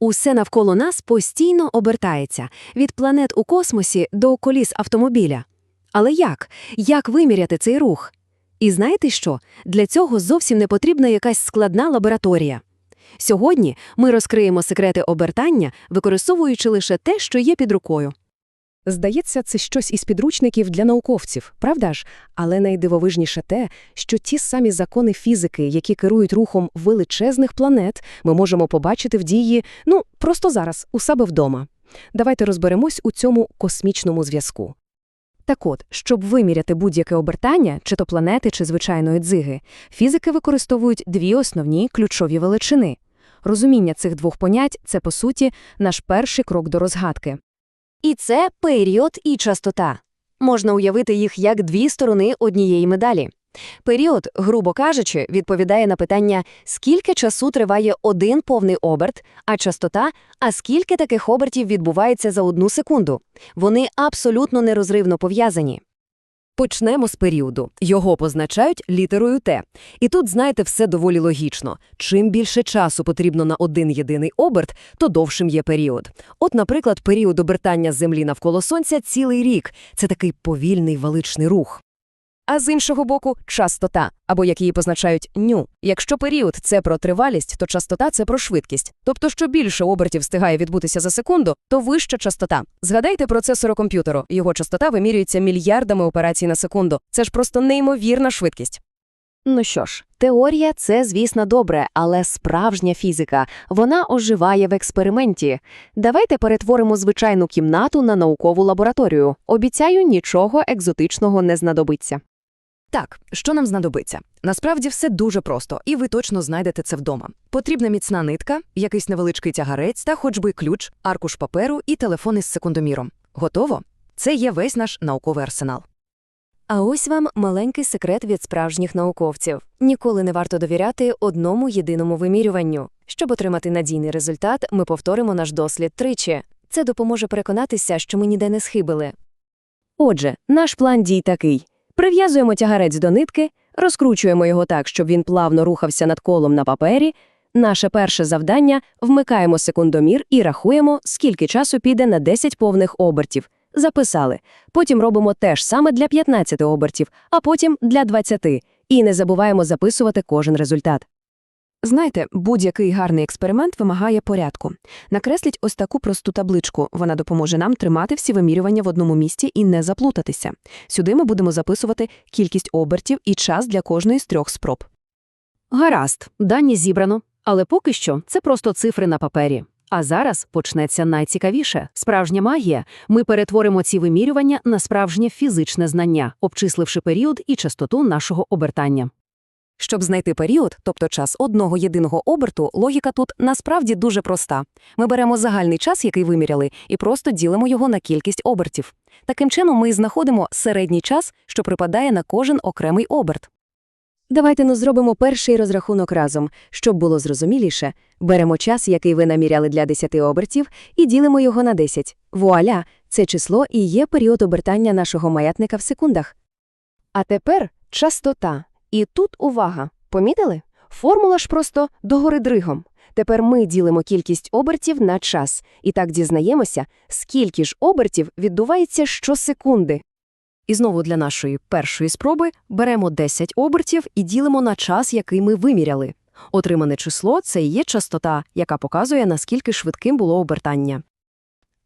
Усе навколо нас постійно обертається від планет у космосі до коліс автомобіля. Але як? Як виміряти цей рух? І знаєте що? Для цього зовсім не потрібна якась складна лабораторія. Сьогодні ми розкриємо секрети обертання, використовуючи лише те, що є під рукою. Здається, це щось із підручників для науковців, правда ж? Але найдивовижніше те, що ті самі закони фізики, які керують рухом величезних планет, ми можемо побачити в дії, ну, просто зараз, у себе вдома. Давайте розберемось у цьому космічному зв'язку. Так от, щоб виміряти будь-яке обертання, чи то планети, чи звичайної дзиги, фізики використовують дві основні ключові величини. Розуміння цих двох понять – це, по суті, наш перший крок до розгадки. І це період і частота. Можна уявити їх як дві сторони однієї медалі. Період, грубо кажучи, відповідає на питання, скільки часу триває один повний оберт, а частота, а скільки таких обертів відбувається за одну секунду. Вони абсолютно нерозривно пов'язані. Почнемо з періоду. Його позначають літерою Т. І тут, знаєте, все доволі логічно. Чим більше часу потрібно на один єдиний оберт, то довшим є період. От, наприклад, період обертання Землі навколо Сонця цілий рік. Це такий повільний валичний рух. А з іншого боку, частота, або як її позначають ню. Якщо період це про тривалість, то частота це про швидкість. Тобто, що більше обертів встигає відбутися за секунду, то вища частота. Згадайте процесора комп'ютеру. Його частота вимірюється мільярдами операцій на секунду. Це ж просто неймовірна швидкість. Ну що ж, теорія це, звісно, добре, але справжня фізика, вона оживає в експерименті. Давайте перетворимо звичайну кімнату на наукову лабораторію. Обіцяю, нічого екзотичного не знадобиться. Так, що нам знадобиться? Насправді все дуже просто, і ви точно знайдете це вдома. Потрібна міцна нитка, якийсь невеличкий тягарець та хоч би ключ, аркуш паперу і телефон із секундоміром. Готово? Це є весь наш науковий арсенал. А ось вам маленький секрет від справжніх науковців. Ніколи не варто довіряти одному єдиному вимірюванню. Щоб отримати надійний результат, ми повторимо наш дослід тричі. Це допоможе переконатися, що ми ніде не схибили. Отже, наш план дій такий. Прив'язуємо тягарець до нитки, розкручуємо його так, щоб він плавно рухався над колом на папері. Наше перше завдання – вмикаємо секундомір і рахуємо, скільки часу піде на 10 повних обертів. Записали. Потім робимо те ж саме для 15 обертів, а потім для 20. І не забуваємо записувати кожен результат. Знаєте, будь-який гарний експеримент вимагає порядку. Накресліть ось таку просту табличку. Вона допоможе нам тримати всі вимірювання в одному місці і не заплутатися. Сюди ми будемо записувати кількість обертів і час для кожної з трьох спроб. Гаразд, дані зібрано, але поки що це просто цифри на папері. А зараз почнеться найцікавіше – справжня магія. Ми перетворимо ці вимірювання на справжнє фізичне знання, обчисливши період і частоту нашого обертання. Щоб знайти період, тобто час одного єдиного оберту, логіка тут насправді дуже проста. Ми беремо загальний час, який виміряли, і просто ділимо його на кількість обертів. Таким чином ми знаходимо середній час, що припадає на кожен окремий оберт. Давайте ну зробимо перший розрахунок разом. Щоб було зрозуміліше, беремо час, який ви наміряли для 10 обертів, і ділимо його на 10. Вуаля! Це число і є період обертання нашого маятника в секундах. А тепер частота. І тут увага. Помітили? Формула ж просто догори дригом. Тепер ми ділимо кількість обертів на час, і так дізнаємося, скільки ж обертів відбувається щосекунди. І знову для нашої першої спроби беремо 10 обертів і ділимо на час, який ми виміряли. Отримане число – це і є частота, яка показує, наскільки швидким було обертання.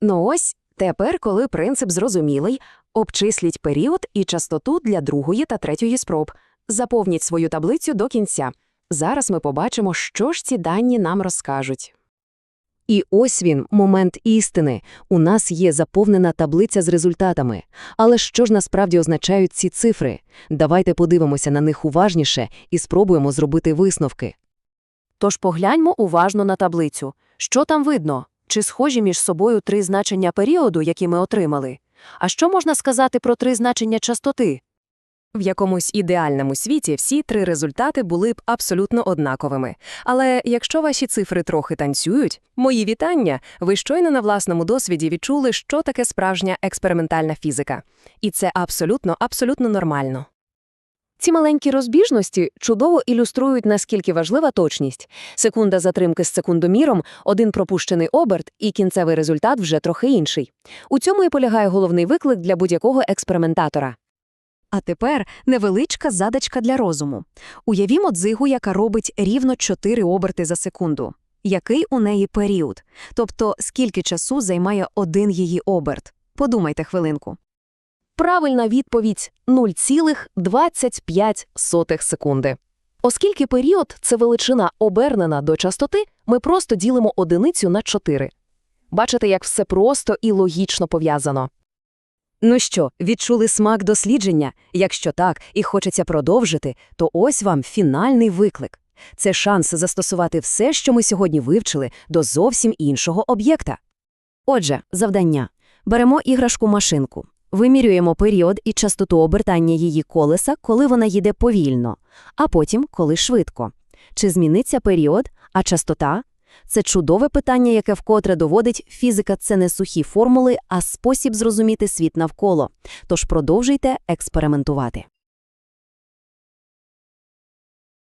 Ну ось, тепер, коли принцип зрозумілий, обчисліть період і частоту для другої та третьої спроб. Заповніть свою таблицю до кінця. Зараз ми побачимо, що ж ці дані нам розкажуть. І ось він, момент істини. У нас є заповнена таблиця з результатами. Але що ж насправді означають ці цифри? Давайте подивимося на них уважніше і спробуємо зробити висновки. Тож погляньмо уважно на таблицю. Що там видно? Чи схожі між собою три значення періоду, які ми отримали? А що можна сказати про три значення частоти? В якомусь ідеальному світі всі три результати були б абсолютно однаковими. Але якщо ваші цифри трохи танцюють, мої вітання, ви щойно на власному досвіді відчули, що таке справжня експериментальна фізика. І це абсолютно, абсолютно нормально. Ці маленькі розбіжності чудово ілюструють, наскільки важлива точність. Секунда затримки з секундоміром, один пропущений оберт, і кінцевий результат вже трохи інший. У цьому і полягає головний виклик для будь-якого експериментатора. А тепер невеличка задачка для розуму. Уявімо дзигу, яка робить рівно 4 оберти за секунду. Який у неї період? Тобто, скільки часу займає один її оберт? Подумайте хвилинку. Правильна відповідь 0,25 секунди. Оскільки період – це величина обернена до частоти, ми просто ділимо одиницю на 4. Бачите, як все просто і логічно пов'язано. Ну що, відчули смак дослідження? Якщо так і хочеться продовжити, то ось вам фінальний виклик. Це шанс застосувати все, що ми сьогодні вивчили, до зовсім іншого об'єкта. Отже, завдання. Беремо іграшку-машинку. Вимірюємо період і частоту обертання її колеса, коли вона їде повільно, а потім, коли швидко. Чи зміниться період, а частота? Це чудове питання, яке вкотре доводить, фізика – це не сухі формули, а спосіб зрозуміти світ навколо. Тож продовжуйте експериментувати.